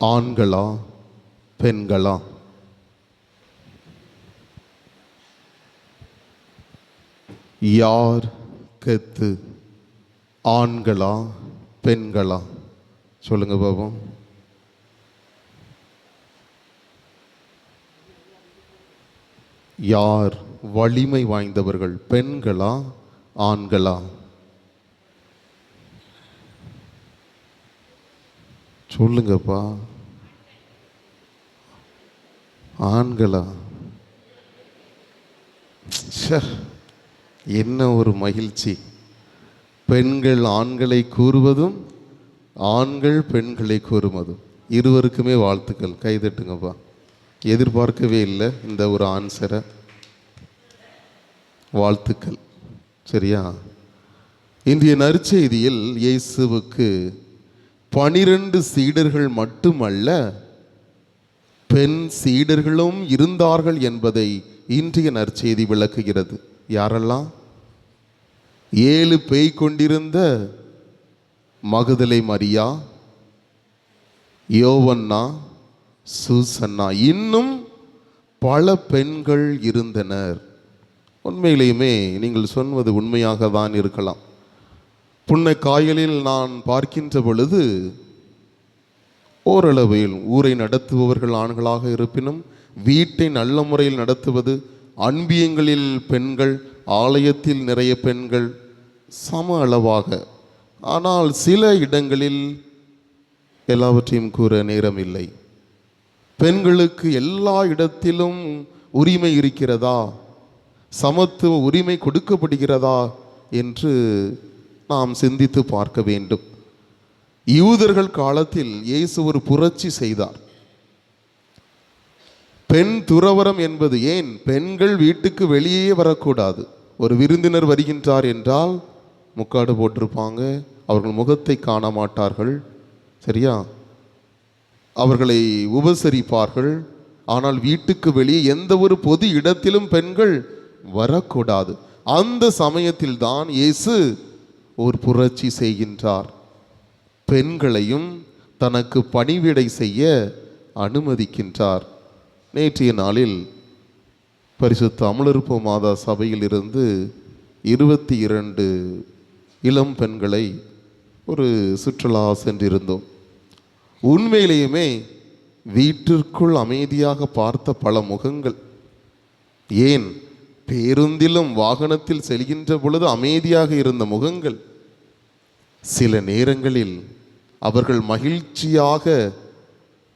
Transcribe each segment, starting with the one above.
ஆண்களா பெண்களா? யார் கெத்து? ஆண்களா பெண்களா? சொல்லுங்க பாபம் யார் வலிமை வாய்ந்தவர்கள் பெண்களா ஆண்களா? சொல்லுங்கப்பா. ஆண்களா? ச்சே, என்ன ஒரு மகிழ்ச்சி. பெண்கள் ஆண்களை கூறுவதும் ஆண்கள் பெண்களை கூறுவதும். இருவருக்குமே வாழ்த்துக்கள். கைதட்டுங்கப்பா. எதிர்பார்க்கவே இல்லை இந்த ஒரு ஆன்சரை. வாழ்த்துக்கள். சரியா? இன்றைய நற்செய்தியில் இயேசுவுக்கு பனிரெண்டு சீடர்கள் மட்டுமல்ல பெண் சீடர்களும் இருந்தார்கள் என்பதை இன்றைய நற்செய்தி விளக்குகிறது. யாரெல்லாம்? ஏழு பேய் கொண்டிருந்த மகுதலை மரியா யோவன்னா சூசன்னா இன்னும் பல பெண்கள் இருந்தனர். உண்மையிலேயுமே நீங்கள் சொன்வது உண்மையாக தான் இருக்கலாம். புன்னை காயலில் நான் பார்க்கின்ற பொழுது ஓரளவில் ஊரை நடத்துபவர்கள் ஆண்களாக இருப்பினும் வீட்டை நல்ல முறையில் நடத்துவது அன்பியங்களில் பெண்கள் ஆலயத்தில் நிறைய பெண்கள் சம அளவாக. ஆனால் சில இடங்களில் எல்லாவற்றையும் கூற நேரம் இல்லை பெண்களுக்கு எல்லா இடத்திலும் உரிமை இருக்கிறதா? சமத்துவ உரிமை கொடுக்கப்படுகிறதா? என்று நாம் சிந்தித்து பார்க்க வேண்டும். யூதர்கள் காலத்தில் இயேசு ஒரு புரட்சி செய்தார். பெண் துறவரம் என்பது ஏன்? பெண்கள் வீட்டுக்கு வெளியே வரக்கூடாது. ஒரு விருந்தினர் வருகின்றார் என்றால் முக்காடு போட்டிருப்பாங்க. அவர்கள் முகத்தை காண மாட்டார்கள். சரியா? அவர்களை உபசரிப்பார்கள். ஆனால் வீட்டுக்கு வெளியே எந்த ஒரு பொது இடத்திலும் பெண்கள் வரக்கூடாது. அந்த சமயத்தில் தான் இயேசு ஒரு புரட்சி செய்கின்றார். பெண்களையும் தனக்கு பணிவிடை செய்ய அனுமதிக்கின்றார். நேற்றைய நாளில் பரிசுத்த அமலருப்பு மாதா சபையில் இருந்து இருபத்தி இரண்டு இளம் பெண்களை ஒரு சுற்றுலா சென்றிருந்தோம். உண்மையிலேயுமே வீட்டிற்குள் அமைதியாக பார்த்த பல முகங்கள். ஏன்? பேருந்திலும் வாகனத்தில் செல்கின்ற பொழுது அமைதியாக இருந்த முகங்கள் சில நேரங்களில் அவர்கள் மகிழ்ச்சியாக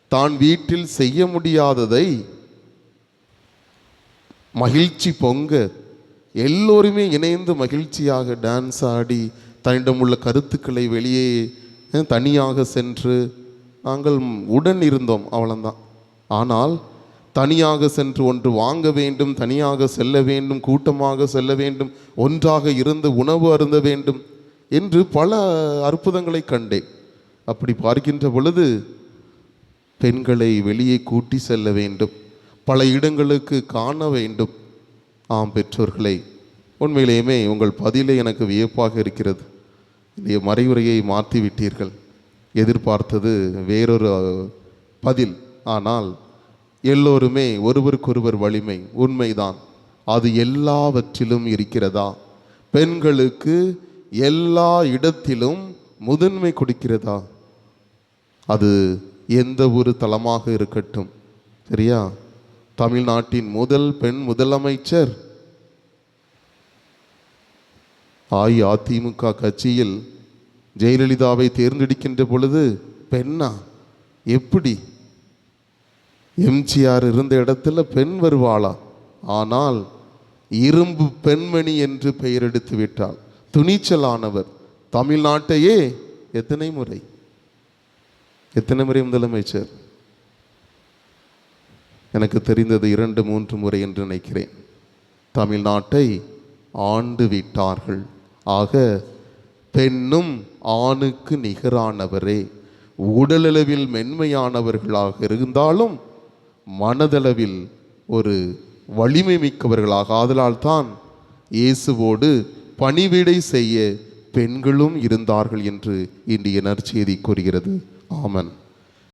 தான் வீட்டில் செய்ய முடியாததை மகிழ்ச்சி பொங்க எல்லோருமே இணைந்து மகிழ்ச்சியாக டான்ஸ் ஆடி தன்னிடம் உள்ள கருத்துக்களை வெளியே தனியாக சென்று நாங்கள் உடன் இருந்தோம் அவ்வளவுதான். ஆனால் தனியாக சென்று ஒன்று வாங்க வேண்டும் தனியாக செல்ல வேண்டும் கூட்டமாக செல்ல வேண்டும் ஒன்றாக இருந்து உணவு அருந்த வேண்டும் என்று பல அற்புதங்களை கண்டேன். அப்படி பார்க்கின்ற பொழுது பெண்களை வெளியே கூட்டி செல்ல வேண்டும் பல இடங்களுக்கு காண வேண்டும். ஆம் பெற்றோர்களை உண்மையிலேயுமே உங்கள் பதிலே எனக்கு வியப்பாக இருக்கிறது. இந்த மறைவுரையை மாற்றிவிட்டீர்கள். எதிர்பார்த்தது வேறொரு பதில். ஆனால் எல்லோருமே ஒருவருக்கொருவர் வலிமை உண்மைதான். அது எல்லாவற்றிலும் இருக்கிறதா? பெண்களுக்கு எல்லா இடத்திலும் முதன்மை கொடுக்கிறதா? அது எந்த ஒரு தளமாக இருக்கட்டும். சரியா? தமிழ்நாட்டின் முதல் பெண் முதலமைச்சர். அஇஅதிமுக கட்சியில் ஜெயலலிதாவை தேர்ந்தெடுக்கின்ற பொழுது பெண்ணா? எப்படி? எம்ஜிஆர் இருந்த இடத்துல பெண் வருவாளா? ஆனால் இரும்பு பெண்மணி என்று பெயர் எடுத்து விட்டாள். துணிச்சலானவர். தமிழ்நாட்டையே எத்தனை முறை? எத்தனை முறை முதலமைச்சர்? எனக்கு தெரிந்தது இரண்டு மூன்று முறை என்று நினைக்கிறேன். தமிழ்நாட்டை ஆண்டு விட்டார்கள். ஆக பெண்ணும் ஆணுக்கு நிகரானவரே. உடலளவில் மென்மையானவர்களாக இருந்தாலும் மனதளவில் ஒரு வலிமை மிக்கவர்களாக ஆதலால்தான் இயேசுவோடு பணிவிடை செய்ய பெண்களும் இருந்தார்கள் என்று இன்றைய நற்செய்தி கூறுகிறது. ஆமன்.